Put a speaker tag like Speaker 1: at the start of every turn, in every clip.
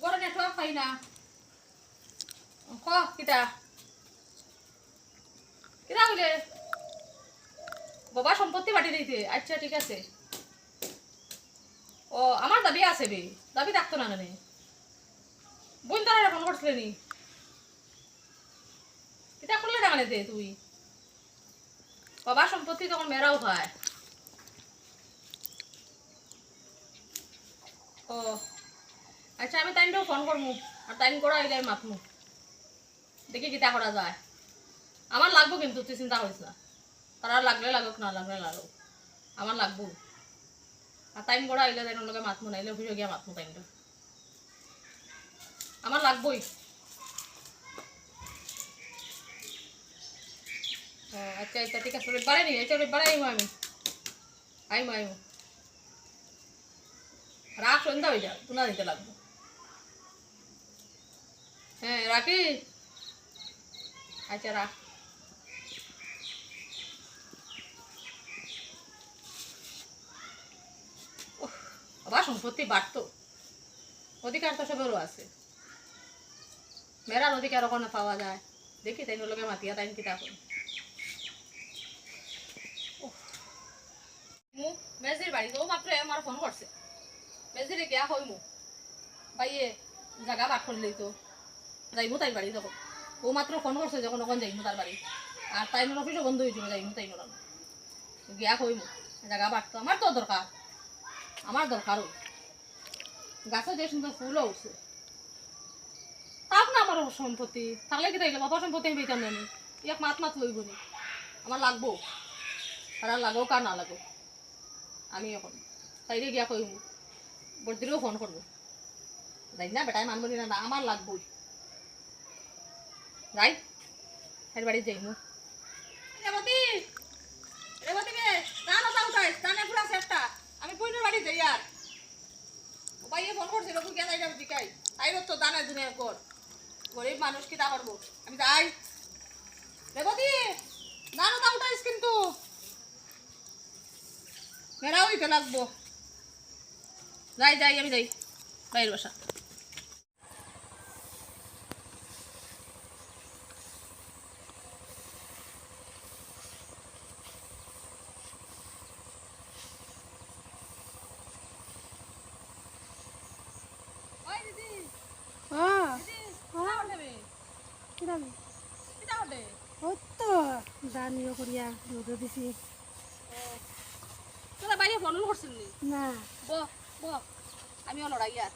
Speaker 1: বড় নেটওয়ার্ক পাই না। ক কিটা কিটা হইলে? বাবা সম্পত্তি বাটি দিতে। আচ্ছা ঠিক আছে। ও আমার দাবি আছে বে। দাবি থাকতো না নানে বোন তারা ফোন করছিলে নি? কিটা করলে না মানে দে তুই? বাবা সম্পত্তি তখন মেরাও খায় ও আচ্ছা আমি টাইমটাও ফোন করব আর টাইম করা আইলে আমি মাতমু দেখি কিতা করা যায়। আমার লাগবো কিন্তু, তুই চিন্তা করিস না। তারা লাগলে লাগুক, না লাগলে লাগুক। আমার লাগবো। আর টাইম করা আইলে তাই লগে মাতমু নাইলে অফিসে গিয়া মাতমু টাইমটা। আমার লাগবই। ও আচ্ছা আচ্ছা ঠিক আছে রবিবারে নি রবিবারে আইমু আমি। আইমু আইমু। রাত সন্ধ্যা হয়ে যাবে তুনা দিতে লাগবে। হ্যাঁ রাখি আচ্ছা রাখ। আবার সম্পত্তি বাড়তো। অধিকার তো সবেরও আছে। মেরার অধিকার ওখানে পাওয়া যায়। দেখি তাই লোকে মাতিয়া তাই কিতা করে। মু মেজির বাড়ি তো মাত্র আমার ফোন করছে। মেজিরে গিয়া হই মু বাইয়ে জাগা বাট করলেই তো। যাইমু তাই বাড়ি তখন ও মাত্র ফোন করছে যখন ওখান যাইমু তার বাড়ি। আর তাই নোর অফিসও বন্ধ হয়েছিল, যাইমু তাই নোর গিয়া হইমু জাগা বাটতো আমার তো দরকার। আমার দরকারও। গাছে যে সুন্দর ফুলও উঠছে। তাক না আমার সম্পত্তি। থাকলে কি তাইলে বাবা সম্পত্তি আমি পেতাম না। ইয়াক মাত মাত লইব নি। আমার লাগবো। আর লাগো, কার না লাগো। আমি এখন। তাইলে গিয়া কইমু বর্দিরেও ফোন করব। যাই না বেটাই মানবো না, আমার লাগবই। যাই, এর বাড়ি যাইমু রেবতী রেবতী কে দান ওটা উঠাই দানে পুরা সেটটা আমি যাই আর। তুই যাই তাই দুনে কর। গরিব মানুষ কি তা করব? আমি যাই। রেবতী দান উঠাইস কিন্তু। মেরাও দিতে লাগবো। যাই যাই, আমি যাই। বাইরের বাসা ওই দিদি
Speaker 2: হ্যাঁ
Speaker 1: দিদি কিতা করতে বে?
Speaker 2: কিরাম
Speaker 1: কিতা করতে?
Speaker 2: ওই তো দানিও করিয়া দুধ দিছি।
Speaker 1: তোরা বাইরে ফোন করছিল না? ব ব আমি লড়াই আর।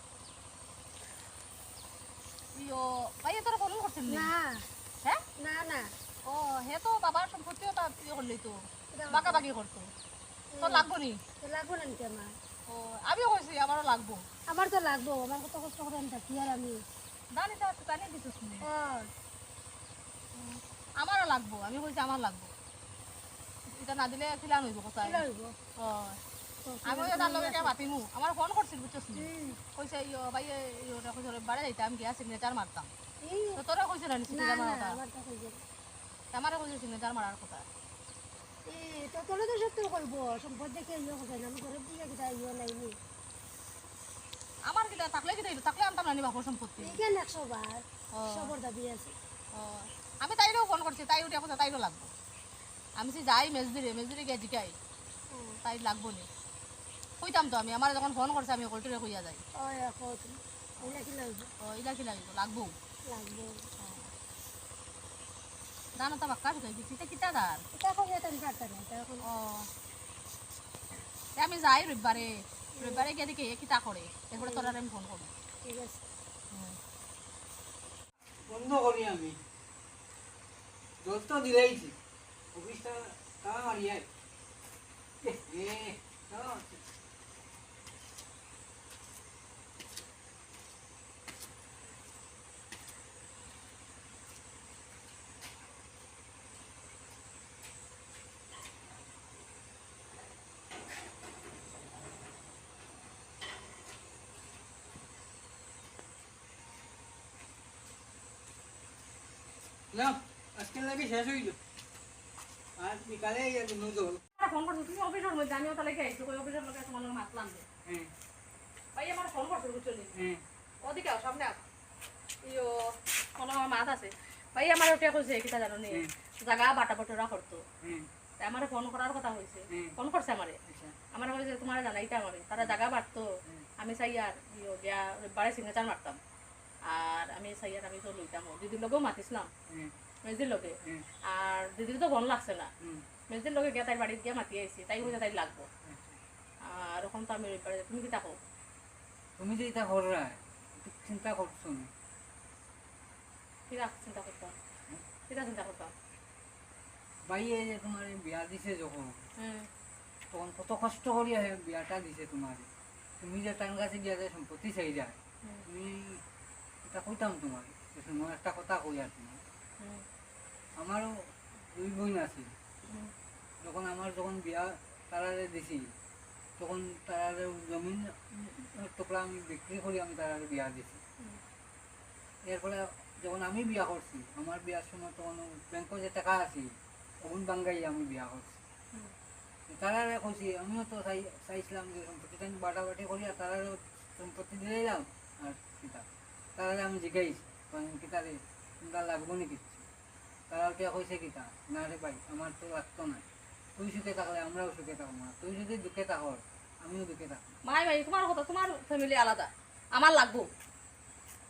Speaker 1: ইয়ো বাইরে তোরা ফোন করছিল না? হ্যাঁ?
Speaker 2: না না।
Speaker 1: ও হে তো বাবার সম্পত্তিও তার ইয়ে করলি তো। বাঁকা বাকি করতো। তো লাগবো নি?
Speaker 2: লাগবো না নিতে আমার?
Speaker 1: ও আমিও কইছি আমারও লাগবো।
Speaker 2: আমার তো লাগবো আমার কত কষ্ট করে আমি থাকি আর আমি।
Speaker 1: দানি তো দিছিস
Speaker 2: ও
Speaker 1: আমারও লাগবো আমি কইছি আমার লাগবো। এটা না দিলে খিলান হইব কোথায়?
Speaker 2: কি লাগবো
Speaker 1: ও আমি তার লগে কে আমার ফোন করছিল বুঝছিস কইছে ইয়ো ভাই ইয়ো কইছে বাড়ি যাইতাম গিয়া সিগনেচার মারতাম। তো তোরা কইছে না সিগনেচার
Speaker 2: আমারে কইছে
Speaker 1: সিগনেচার মারার কথা।
Speaker 2: তো তো সত্য সম্পদ দেখে ইয়ে আমি দিয়ে কিটা ইয়ে নাইনি
Speaker 1: আমার কিটা থাকলে কিটা থাকলে আনতাম না নি বাপর সম্পত্তি?
Speaker 2: এখানে একশো বার সবর দাবি আছে।
Speaker 1: ও। আমি করছি তাই উঠে কথা তাইরও লাগবো। আমি সে যাই মেজদিরে মেজদিরে গিয়ে জিকাই তাই লাগবো নি। কইতাম তো আমি আমার যখন ফোন করছে আমি কলটিরে কইয়া যাই।
Speaker 2: ও
Speaker 1: ইলা কি লাগিব? লাগবো
Speaker 2: লাগবে।
Speaker 1: দানো তো বাক্কা ঢুকাই দিচ্ছি তা কিতা দার
Speaker 2: আমি
Speaker 1: যাই রবিবারে রবিবারে গিয়ে দেখি এ কিতা করে এরপরে তোরা আমি ফোন করব।
Speaker 2: ঠিক আছে।
Speaker 3: বন্ধ করি আমি। জল তো দিলেইছি অফিসটা তারা মারিয়ে এ না লাগে শেষ হইল। আর বিকালে
Speaker 1: ফোন করছি তুমি অফিসের মধ্যে আমিও তাহলে গেছি ওই অফিসের লোকে তোমার লোক মাতলাম
Speaker 3: হ্যাঁ।
Speaker 1: ভাই আমার ফোন করছে
Speaker 3: হ্যাঁ।
Speaker 1: ওদিকে আও সামনে আও। ইয়ো কোনো আমার মাছ আছে। ভাই আমার ওটা কইছে কিতা জানো নি? জায়গা বাটা বটরা করতো।
Speaker 3: হ্যাঁ।
Speaker 1: আমার ফোন করার কথা হয়েছে ফোন করছে আমারে?
Speaker 3: আচ্ছা।
Speaker 1: আমার কইছে তোমার জানাইতে আমারে। তারা জায়গা বাড়তো আমি চাই আর গিয়া বাড়ে সিগনেচার মারতাম। আর আমি চাই আর আমি তো লইতাম দিদির লগেও মাতিছিলাম।
Speaker 3: হ্যাঁ।
Speaker 1: মেজির লগে। আর দিদির তো ফোন লাগছে না। মেজির লগে গিয়া তাই বাড়িতে গিয়া মাতি আইছি তাই কইছে তাই লাগবো। আর ওরকম তো আমি রবিবারে তুমি কি থাকো
Speaker 3: তুমি যে এটা কররা চিন্তা করছ না
Speaker 1: কিরা চিন্তা করতাম কিরা চিন্তা করতাম
Speaker 3: বাইয়ে যে তোমার বিয়া দিছে যখন তখন কত কষ্ট করিয়া বিয়াটা দিছে তোমার তুমি যে তার কাছে গিয়া যে সম্পত্তি চাই যায় তুমি এটা কইতাম তোমার একটা কথা কই আর তোমার আমারও দুই বোন আছে। যখন আমার যখন বিয়া তারারে দিছি তখন তারারে জমিন টুকরা আমি বিক্রি করি আমি তারারে বিয়া দিছি। এরপরে যখন আমি বিয়া করছি আমার বিয়ার সময় তখন ব্যাংকে যে টাকা আছে তখন বাঙ্গাই আমি বিয়া করছি। তারারে কইছি আমিও তো চাই চাইছিলাম যে সম্পত্তিটা আমি বাটাবাটি করি আর তারারে সম্পত্তি দিয়ে যাও আর কিতা তারারে আমি জিজ্ঞাইছি কিতারে তোমরা লাগবো নাকি? তারা উঠিয়া কইছে কিতা না রে ভাই আমার তো লাগতো না। তুই সুখে থাকলে আমরাও সুখে থাকব না। তুই যদি দুঃখে থাকো আমিও দুঃখে থাকব।
Speaker 1: মাই ভাই তোমার কথা তোমার ফ্যামিলি আলাদা। আমার লাগবো।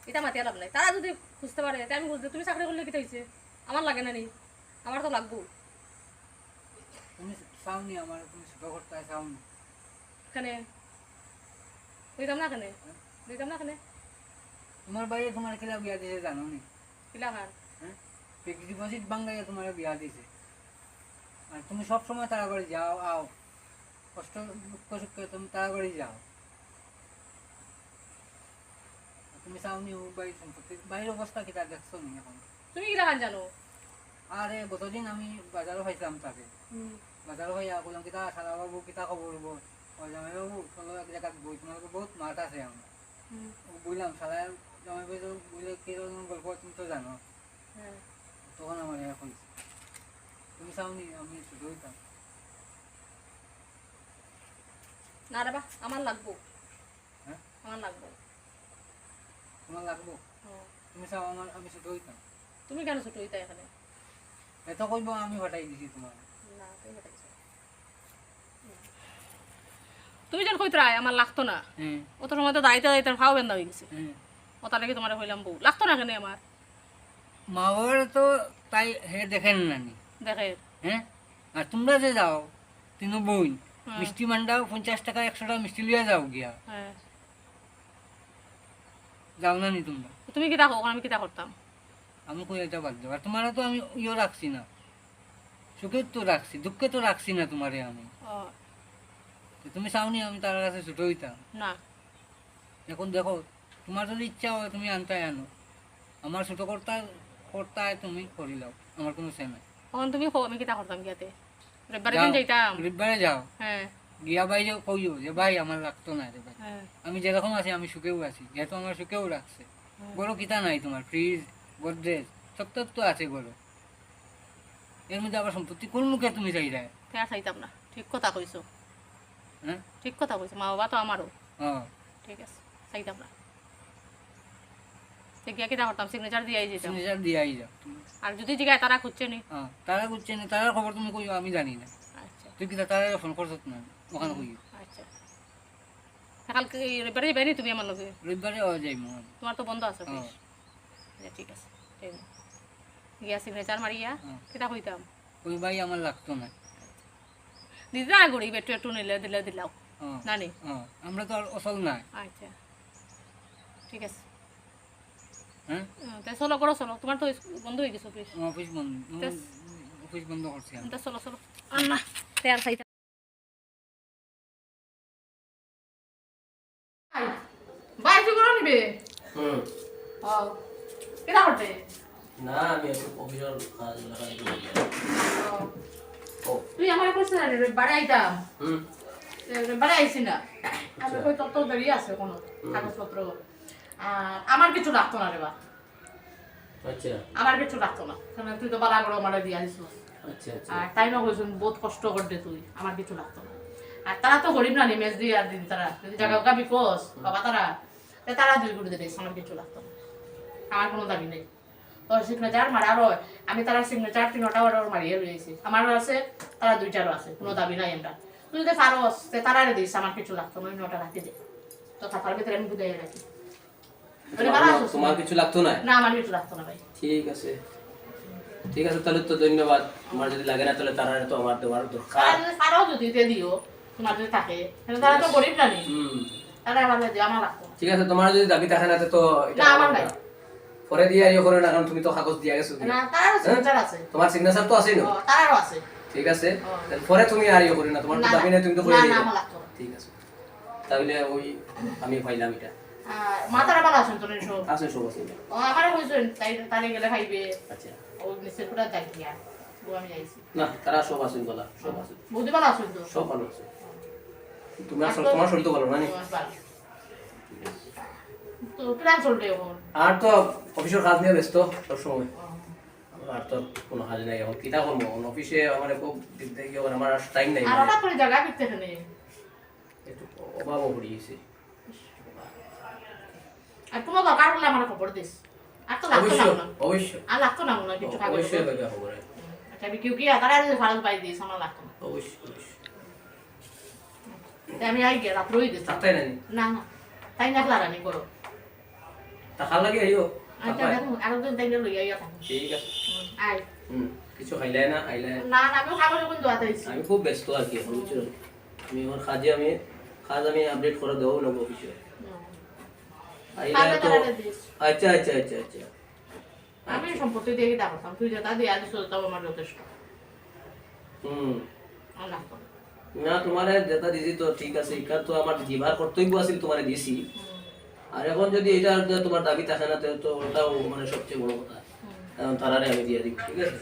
Speaker 1: এটা মাতিয়া লাভ নাই। তারা যদি খুঁজতে পারে তাই আমি বুঝতে তুমি চাকরি করলে কি হয়েছে আমার লাগে না নি আমার তো লাগবো।
Speaker 3: তুমি চাওনি আমার তুমি সুখে করতে চাওনি।
Speaker 1: কেনে? দিতাম না কেনে? দিতাম না কেনে?
Speaker 3: তোমার বাইরে তোমার কিলা বিয়া দিছে জানো নি
Speaker 1: কিলা
Speaker 3: হ্যাঁ ফিক্সড ডিপোজিট বাঙ্গাইয়া তোমার বিয়া দিছে। আর তুমি সব সময় তাড়াতাড়ি যাও আও। কষ্ট দুঃখ সুখে তুমি তাড়াতাড়ি যাও। তুমি চাওনি বাই সম্পত্তি। বাইরের অবস্থা কিতা দেখছ নি এখন?
Speaker 1: তুমি কিলা খান জানো?
Speaker 3: আরে গতদিন আমি বাজারও খাইছিলাম তাকে। বাজারও খাইয়া বললাম কিতা সারা বাবু কিতা খবর হব জামাই বাবু চলো এক জায়গাত বই। তোমাকে বহুত মাঠ আছে আমরা বললাম সারা জামাই বাবু বলে কীরকম গল্প তুমি তো জানো।
Speaker 1: হ্যাঁ।
Speaker 3: তখন আমার এক তুমি চাওনি আমি শুধু হইতাম
Speaker 1: না রে বা আমার লাগবো।
Speaker 3: হ্যাঁ?
Speaker 1: আমার লাগবো।
Speaker 3: তোমার লাগবো?
Speaker 1: হ্যাঁ।
Speaker 3: তুমি চাও আমার আমি শুধু হইতাম
Speaker 1: তুমি কেন ছোট হইতা এখানে?
Speaker 3: এত কইব আমি হটাই দিছি তোমার।
Speaker 1: না তুমি হটাইছো। তুমি যেন কইতরাই আমার লাগতো না।
Speaker 3: হ্যাঁ।
Speaker 1: অত সময় তো দাঁড়াইতে দাঁড়াইতে ফাও বেন্দা হয়ে গেছে।
Speaker 3: হ্যাঁ।
Speaker 1: ও তার লাগে তোমার হইলাম বউ। লাগতো না কেন আমার?
Speaker 3: মা বাবার তো তাই হে দেখেন
Speaker 1: দেখে।
Speaker 3: হ্যাঁ? আর তোমরা যে যাও তিনু বোন
Speaker 1: হ্যাঁ।
Speaker 3: মিষ্টি মান্ডাও পঞ্চাশ টাকা একশো টাকা মিষ্টি লিয়ে যাও গিয়া।
Speaker 1: হ্যাঁ।
Speaker 3: যাও না নি তোমরা।
Speaker 1: তুমি কো আমি কিতা করতাম?
Speaker 3: আমি কই এটা বাদ দেবো আর তো আমি ইয়ে রাখছি না। সুখের তো রাখছি দুঃখে তো রাখছি না তোমারে আমি। তুমি চাওনি আমি তার কাছে ছুটো হইতাম।
Speaker 1: না।
Speaker 3: এখন দেখো তোমার যদি ইচ্ছা হয় তুমি আনতে আনো। আমার ছোট কর্তা কর্তা তুমি করি লাও আমার কোনো
Speaker 1: তুমি আমি কিতা করতাম গিয়াতে? রবিবারে
Speaker 3: যাও,
Speaker 1: দিন যাইতাম।
Speaker 3: রবিবারে যাও।
Speaker 1: হ্যাঁ।
Speaker 3: গিয়া ভাই যে কইও যে ভাই আমার লাগতো না রে ভাই।
Speaker 1: হ্যাঁ।
Speaker 3: আমি যেরকম আছি আমি সুখেও আছি। যেহেতু আমার সুখেও রাখছে বড় কিতা নাই তোমার? ফ্রিজ গোদরেজ সব তো তো আছে বড় এর মধ্যে আবার সম্পত্তি কোন মুখে তুমি চাই দেয়
Speaker 1: ফের চাইতাম না। ঠিক কথা কইছো।
Speaker 3: হ্যাঁ?
Speaker 1: ঠিক কথা কইছো। মা বাবা তো আমারও।
Speaker 3: ও।
Speaker 1: ঠিক আছে চাইতাম না। গিয়া কিতা করতাম সিগনেচার দিয়ে যেতাম
Speaker 3: সিগনেচার দিয়াই যাও
Speaker 1: আর যদি জিগায় তারা খুঁজছে নি?
Speaker 3: হ্যাঁ তারা করছে না তারার খবর তুমি আমি জানি না
Speaker 1: আচ্ছা।
Speaker 3: তুই কিতা তারা ফোন করছ না ওখানে কইও
Speaker 1: আচ্ছা। কালকে রবিবারে যাবে নি তুমি আমার লগে?
Speaker 3: রবিবারে ও যাই মো
Speaker 1: তোমার তো বন্ধ আছে ঠিক আছে। গিয়া সিগনেচার মারিয়া। কিতা কইতাম
Speaker 3: ওই ভাই আমার লাগতো না
Speaker 1: দিদি গড়ি একটু একটু নিলে দিলে দিলাও। নানি
Speaker 3: আমরা তো আর অসল
Speaker 1: আচ্ছা। ঠিক আছে।
Speaker 3: হ্যাঁ?
Speaker 1: হুম, চলো করো চলো। তোমার তো বন্ধ হয়ে গেছে অফিস
Speaker 3: অফিস বন্ধ অফিস বন্ধ করছি আমি।
Speaker 1: তা চলো চলো। আন্না তেয়ার খাইতে ভাই কি নিবে?
Speaker 4: হুম।
Speaker 1: ও কেটা করতে?
Speaker 4: না আমি একটু অফিসের কাজ লাগাই ও
Speaker 1: তুই আমার কইছ না রে বাড়ি আইতাম
Speaker 4: হুম।
Speaker 1: বাড়ি আইছি না আমি কই তোর তো দেরি আছে কোনো কাগজপত্র। আর আমার কিছু রাখতো না রে বা
Speaker 4: আচ্ছা।
Speaker 1: আমার কিছু রাখতো না। কারণ তুই তো বালা করে আমার দিয়া দিছিস।
Speaker 4: আচ্ছা আচ্ছা।
Speaker 1: আর তাই না কইছেন বহুত কষ্ট করতে তুই। আমার কিছু লাগতো না। আর তারা তো গরিব না নিমেজ দিয়ে আর দিন তারা। যদি জায়গা ওকা বিকোস বাবা তারা তারা দুই করে দিলে আমার কিছু লাগতো না। আমার কোনো দাবি নেই। তো সিগনেচার মারার আমি তারা সিগনেচার তিনটা অর্ডার মারিয়ে রয়েছি। আমার আছে তারা দুইটারও আছে। কোনো দাবি নাই আমরা। তুই যদি পারস তে তারা দিস আমার কিছু লাগতো না ওটা রাখি দে। তো থাকার ভিতরে আমি বুঝে রাখি?
Speaker 4: তোমার কিছু লাগতো না?
Speaker 1: না আমার কিছু লাগতো না ভাই।
Speaker 4: ঠিক আছে। ঠিক আছে তাহলে তো ধন্যবাদ। তোমার যদি লাগে না তাহলে তারা তো আমার দেওয়ার দরকার।
Speaker 1: তারা যদি দিও তোমার যদি থাকে তারা তো গরিব না
Speaker 4: হুম।
Speaker 1: তারা আমার দিয়ে আমার লাগতো
Speaker 4: ঠিক আছে তোমার যদি দাবি থাকে না তো এটা
Speaker 1: আমার
Speaker 4: আমার
Speaker 1: নাই।
Speaker 4: পরে দিয়ে ইয়ে করে না কারণ তুমি তো কাগজ দিয়ে গেছো।
Speaker 1: না তারারও সিগনেচার আছে।
Speaker 4: তোমার সিগনেচার তো আছেই না?
Speaker 1: ও, আছে।
Speaker 4: ঠিক আছে। পরে তুমি আর ইয়ে করি না তোমার তো দাবি নেই তুমি তো করে দিও।
Speaker 1: আমার।
Speaker 4: ঠিক আছে। তাহলে ওই আমি পাইলাম এটা।
Speaker 1: আর মাতারা ভালো তোর সব
Speaker 4: সব
Speaker 1: ও তাই তারে গেলে খাইবে।
Speaker 4: আচ্ছা।
Speaker 1: ও নিচের পুরা ও আমি
Speaker 4: না তারা সব বলা সব
Speaker 1: বুঝতে ভালো আছেন তো।
Speaker 4: সব ভালো আছে। তুমি আসলে তোমার শরীর তো ভালো না নি?
Speaker 1: ও, ভালো। তো প্ল্যান চলবে এখন?
Speaker 4: আর তো অফিসের কাজ নিয়ে ব্যস্ত সবসময়। আর তো কোনো কাজ নাই এখন কিতা করব? অফিসে আমার খুব দিকতে গিয়ে আমার টাইম নাই
Speaker 1: আর হঠাৎ করে জায়গা এখানে
Speaker 4: একটু গেছে।
Speaker 1: আর কোনো দরকার হলে আমার খবর দিস। আর তো লাগতো না।
Speaker 4: অবশ্যই।
Speaker 1: আর লাগতো না মনে কিছু খাবে
Speaker 4: অবশ্যই খবর
Speaker 1: আচ্ছা আমি কেউ কি ফারাজ পাই দিস আমার লাগতো না।
Speaker 4: অবশ্যই অবশ্যই।
Speaker 1: আমি আই দিস
Speaker 4: তাই নানি
Speaker 1: না? না তাই না লাগানি করো।
Speaker 4: টাকা লাগে আইও?
Speaker 1: আচ্ছা আরেকদিন তাই লইয়া ইয়া থাকুন
Speaker 4: ঠিক আছে।
Speaker 1: আয়।
Speaker 4: হুম কিছু খাইলে না আইলে
Speaker 1: না না আমি দোয়াতে দিচ্ছি
Speaker 4: আমি খুব ব্যস্ত আর কি বুঝছ? আমি আমার কাজে আমি কাজ আমি আপডেট করে দেবো নেব অফিসে আচ্ছা আচ্ছা আচ্ছা আচ্ছা
Speaker 1: আমি সম্পত্তি দিয়ে কিটা করতাম তুই যেটা দিয়ে আদিস তাও আমার যথেষ্ট।
Speaker 4: হুম।
Speaker 1: না।
Speaker 4: তোমার যেটা দিছি তো ঠিক আছে তো আমার দিবার কর্তব্য আছিল তোমার দিছি। আর এখন যদি এটা তোমার দাবি থাকে না তো ওটাও মানে সবচেয়ে বড় কথা। কারণ তারারে আমি দিয়ে দিব ঠিক আছে?